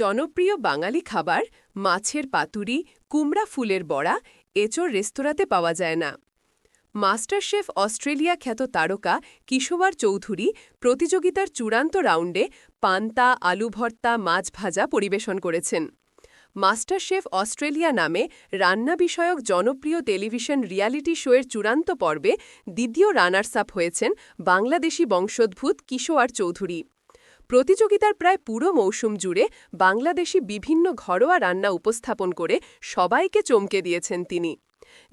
জনপ্রিয় বাঙালি খাবার মাছের পাতুরি, কুমড়া ফুলের বড়া এচোর রেস্তোরাঁতে পাওয়া যায় না। মাস্টারশেফ অস্ট্রেলিয়া খ্যাত তারকা কিশোয়ার চৌধুরী প্রতিযোগিতার চূড়ান্ত রাউন্ডে পান্তা, আলু ভর্তা, মাছ ভাজা পরিবেশন করেছেন। মাস্টারশেফ অস্ট্রেলিয়া নামে রান্না বিষয়ক জনপ্রিয় টেলিভিশন রিয়ালিটি শোয়ের চূড়ান্ত পর্বে দ্বিতীয় রানার্স আপ হয়েছেন বাংলাদেশি বংশোদ্ভূত কিশোয়ার চৌধুরী। প্রতিযোগিতার প্রায় পুরো মৌসুম জুড়ে বাংলাদেশি বিভিন্ন ঘরোয়া রান্না উপস্থাপন করে সবাইকে চমকে দিয়েছেন তিনি।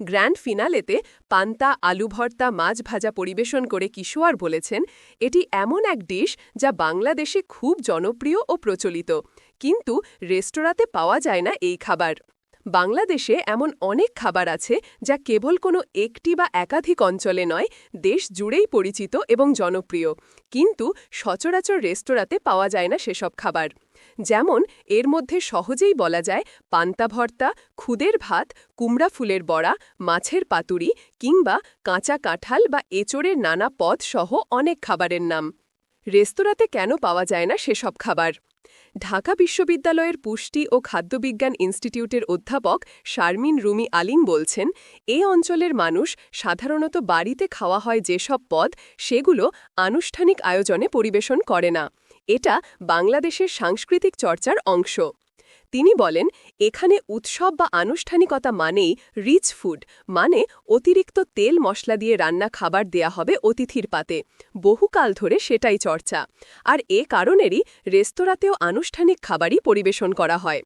গ্র্যান্ড ফিনালেতে পান্তা, আলু ভর্তা, মাছ ভাজা পরিবেশন করে কিশোয়ার বলেছেন, এটি এমন এক ডিশ যা বাংলাদেশে খুব জনপ্রিয় ও প্রচলিত, কিন্তু রেস্তোরাঁতে পাওয়া যায় না এই খাবার। বাংলাদেশে এমন অনেক খাবার আছে যা কেবল কোনো একটি বা একাধিক অঞ্চলে নয়, দেশ জুড়েই পরিচিত এবং জনপ্রিয়। কিন্তু সচরাচর রেস্তোরাঁতে পাওয়া যায় না সেসব খাবার। যেমন, এর মধ্যে সহজেই বলা যায় পান্তা ভর্তা, খুদের ভাত, কুমড়া ফুলের বড়া, মাছের পাতুরি কিংবা কাঁচা কাঁঠাল বা এচোড়ের নানা পদ সহ অনেক খাবারের নাম। রেস্তোরাঁতে কেন পাওয়া যায় না সেসব খাবার? ঢাকা বিশ্ববিদ্যালয়ের পুষ্টি ও খাদ্যবিজ্ঞান ইনস্টিটিউটের অধ্যাপক শারমিন রুমি আলিম বলছেন, এ অঞ্চলের মানুষ সাধারণত বাড়িতে খাওয়া হয় যেসব পদ সেগুলো আনুষ্ঠানিক আয়োজনে পরিবেশন করে না। এটা বাংলাদেশের সাংস্কৃতিক চর্চার অংশ। তিনি বলেন, এখানে উৎসব বা আনুষ্ঠানিকতা মানেই রিচ ফুড মানে অতিরিক্ত তেল মশলা দিয়ে রান্না খাবার দেয়া হবে অতিথির পাতে। বহুকাল ধরে সেটাই চর্চা। আর এ কারণেরই রেস্তোরাঁতেও আনুষ্ঠানিক খাবারই পরিবেশন করা হয়।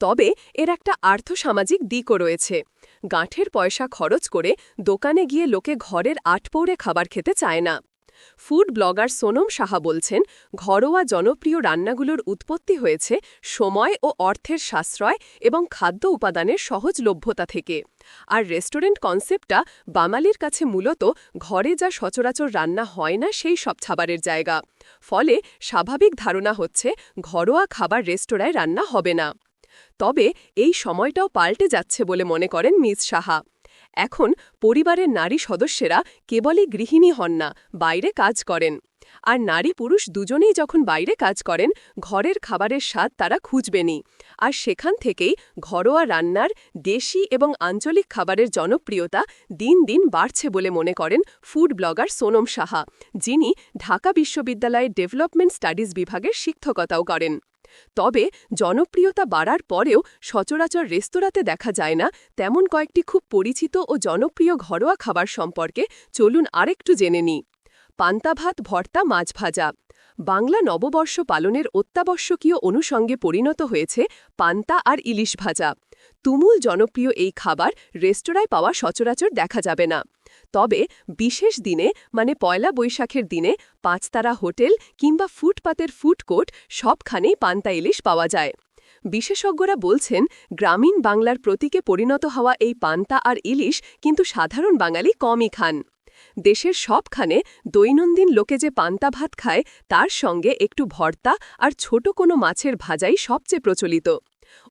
তবে এর একটা আর্থসামাজিক দিকও রয়েছে। গাঁঠের পয়সা খরচ করে দোকানে গিয়ে লোকে ঘরের আটপৌরে খাবার খেতে চায় না। ফুড ব্লগার সোনম সাহা বলছেন, ঘরোয়া জনপ্রিয় রান্নাগুলোর উৎপত্তি হয়েছে সময় ও অর্থের সাশ্রয় এবং খাদ্য উপাদানের সহজলভ্যতা থেকে। আর রেস্টুরেন্ট কনসেপ্টটা বামালির কাছে মূলত ঘরে যা সচরাচর রান্না হয় না সেই সব খাবারের জায়গা। ফলে স্বাভাবিক ধারণা হচ্ছে ঘরোয়া খাবার রেস্তোরাঁয় রান্না হবে না। তবে এই সময়টাও পাল্টে যাচ্ছে বলে মনে করেন মিস সাহা। এখন পরিবারের নারী সদস্যেরা কেবলই গৃহিণী হন না, বাইরে কাজ করেন। আর নারী পুরুষ দুজনেই যখন বাইরে কাজ করেন, ঘরের খাবারের স্বাদ তারা খুঁজবেনই। আর সেখান থেকেই ঘরোয়া রান্নার দেশি এবং আঞ্চলিক খাবারের জনপ্রিয়তা দিন দিন বাড়ছে বলে মনে করেন ফুড ব্লগার সোনম সাহা, যিনি ঢাকা বিশ্ববিদ্যালয়ের ডেভেলপমেন্ট স্টাডিজ বিভাগের শিক্ষকতাও করেন। তবে জনপ্রিয়তা বাড়ার পরেও সচরাচর রেস্তোরাঁতে দেখা যায় না তেমন কয়েকটি খুব পরিচিত ও জনপ্রিয় ঘরোয়া খাবার সম্পর্কে। চলুন আরেকটু জেনে নিই। পান্তা ভাত, ভর্তা, মাছ ভাজা। বাংলা নববর্ষ পালনের অত্যাবশ্যকীয় অনুষঙ্গে পরিণত হয়েছে পান্তা আর ইলিশ ভাজা। তুমুল জনপ্রিয় এই খাবার রেস্তোরাঁয় পাওয়া সচরাচর দেখা যাবে না। তবে বিশেষ দিনে মানে পয়লা বৈশাখের দিনে, পাঁচতারা হোটেল কিংবা ফুটপাতের ফুডকোর্ট সবখানেই পান্তা ইলিশ পাওয়া যায়। বিশেষজ্ঞরা বলছেন, গ্রামীণ বাংলার প্রতীকে পরিণত হওয়া এই পান্তা আর ইলিশ কিন্তু সাধারণ বাঙালি কমই খান। দেশের সবখানে দৈনন্দিন লোকে যে পান্তা ভাত খায়, তার সঙ্গে একটু ভর্তা আর ছোট কোনো মাছের ভাজাই সবচেয়ে প্রচলিত।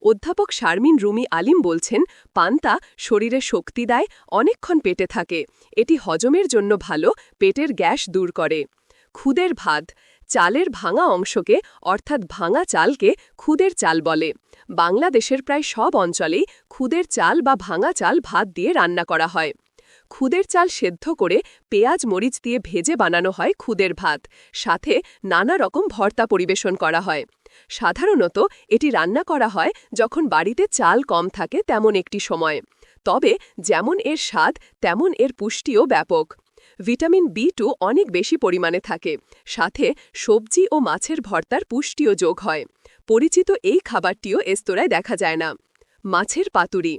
অধ্যাপক শারমিন রুমি আলিম বলছেন, পান্তা শরীরে শক্তি দেয়, অনেকক্ষণ পেটে থাকে। এটি হজমের জন্য ভালো, পেটের গ্যাস দূর করে। খুদের ভাত, চালের ভাঙা অংশকে, অর্থাৎ ভাঙা চালকে খুদের চাল বলে। বাংলাদেশের প্রায় সব অঞ্চলেই খুদের চাল বা ভাঙা চাল ভাত দিয়ে রান্না করা হয়। খুদের চাল সেদ্ধ করে পেঁয়াজ, মরিচ দিয়ে ভেজে বানানো হয় খুদের ভাত। সাথে নানা রকম ভর্তা পরিবেশন করা হয়। সাধারণত এটি রান্না করা হয় যখন বাড়িতে চাল কম থাকে তেমন একটি সময়। তবে যেমন এর স্বাদ, তেমন এর পুষ্টিও ব্যাপক। ভিটামিন বি টু অনেক বেশি পরিমাণে থাকে। সাথে সবজি ও মাছের ভর্তার পুষ্টিও যোগ হয়। পরিচিত এই খাবারটিও এস্তোরায় দেখা যায় না। মাছের পাতুরি।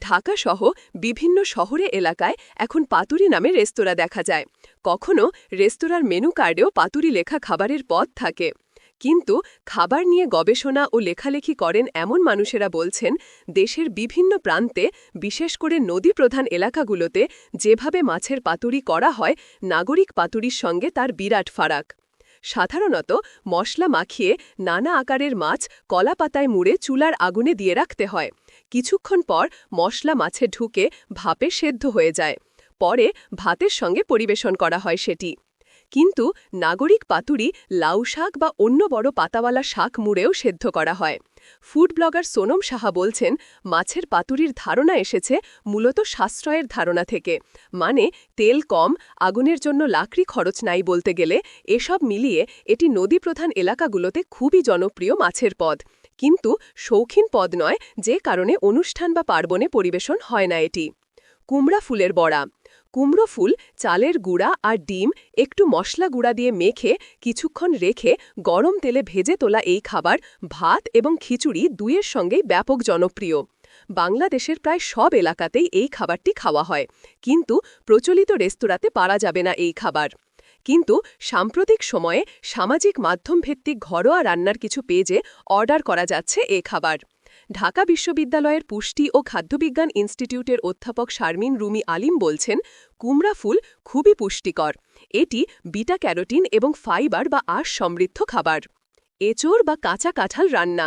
ঢাকা সহ বিভিন্ন শহরে এলাকায় এখন পাতুরি নামে রেস্তোরাঁ দেখা যায়। কখনো রেস্তোরাঁর মেনু কার্ডেও পাতুরি লেখা খাবারের পদ থাকে। কিন্তু খাবার নিয়ে গবেষণা ও লেখালেখি করেন এমন মানুষেরা বলছেন, দেশের বিভিন্ন প্রান্তে, বিশেষ করে নদী প্রধান এলাকাগুলোতে, যেভাবে মাছের পাতুরি করা হয়, নাগরিক পাতুরির সঙ্গে তার বিরাট ফারাক। সাধারণত মশলা মাখিয়ে নানা আকারের মাছ কলা পাতায় মুড়ে চুলার আগুনে দিয়ে রাখতে হয়। কিছুক্ষণ পর মশলা মাছে ঢুকে ভাপে সেদ্ধ হয়ে যায়। পরে ভাতের সঙ্গে পরিবেশন করা হয় সেটি। কিন্তু নাগরিক পাতুরি লাউ শাক বা অন্য বড় পাতাওয়ালা শাক মুড়েও সেদ্ধ করা হয়। ফুড ব্লগার সোনম সাহা বলছেন, মাছের পাতুরির ধারণা এসেছে মূলত সাশ্রয়ের ধারণা থেকে। মানে তেল কম, আগুনের জন্য লাকড়ি খরচ নাই বলতে গেলে এসব মিলিয়ে এটি নদীপ্রধান এলাকাগুলোতে খুবই জনপ্রিয় মাছের পদ। কিন্তু শৌখিন পদ নয়, যে কারণে অনুষ্ঠান বা পার্বণে পরিবেশন হয় না এটি। কুমড়া ফুলের বড়া। কুমড়ো ফুল, চালের গুঁড়া আর ডিম একটু মশলা গুঁড়া দিয়ে মেখে কিছুক্ষণ রেখে গরম তেলে ভেজে তোলা এই খাবার ভাত এবং খিচুড়ি দুইয়ের সঙ্গেই ব্যাপক জনপ্রিয়। বাংলাদেশের প্রায় সব এলাকাতেই এই খাবারটি খাওয়া হয়। কিন্তু প্রচলিত রেস্তোরাঁতে পারা যাবে না এই খাবার। কিন্তু সাম্প্রতিক সময়ে সামাজিক মাধ্যমভিত্তিক ঘরোয়া রান্নার কিছু পেজে অর্ডার করা যাচ্ছে এ খাবার। ঢাকা বিশ্ববিদ্যালয়ের পুষ্টি ও খাদ্যবিজ্ঞান ইনস্টিটিউটের অধ্যাপক শারমিন রুমি আলিম বলছেন, কুমড়া ফুল খুবই পুষ্টিকর। এটি বিটা ক্যারোটিন এবং ফাইবার বা আঁশ সমৃদ্ধ খাবার। এচোর বা কাঁচা কাঁঠাল রান্না।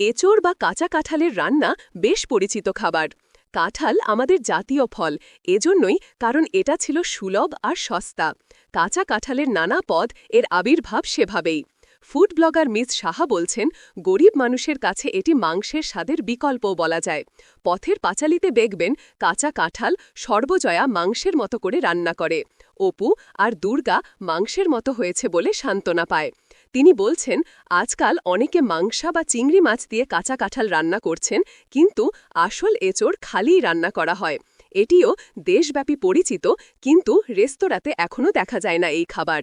এচোর বা কাঁচা কাঁঠালের রান্না বেশ পরিচিত খাবার। কাঁঠাল আমাদের জাতীয় ফল, এজন্যই কারণ এটা ছিল সুলভ আর সস্তা। কাঁচা কাঁঠালের নানা পদ এর আবির্ভাব সেভাবেই। ফুড ব্লগার মিস সাহা বলছেন, গরিব মানুষের কাছে এটি মাংসের স্বাদের বিকল্প বলা যায়। পথের পাঁচালিতে দেখবেন, কাঁচা কাঁঠাল সর্বজয়া মাংসের মতো করে রান্না করে। অপু আর দুর্গা মাংসের মতো হয়েছে বলে সান্ত্বনা পায়। তিনি বলছেন, আজকাল অনেকে মাংসা বা চিংড়ি মাছ দিয়ে কাঁচা কাঁঠাল রান্না করছেন, কিন্তু আসল এচোড় খালিই রান্না করা হয়। এটিও দেশব্যাপী পরিচিত, কিন্তু রেস্তোরাঁতে এখনও দেখা যায় না এই খাবার।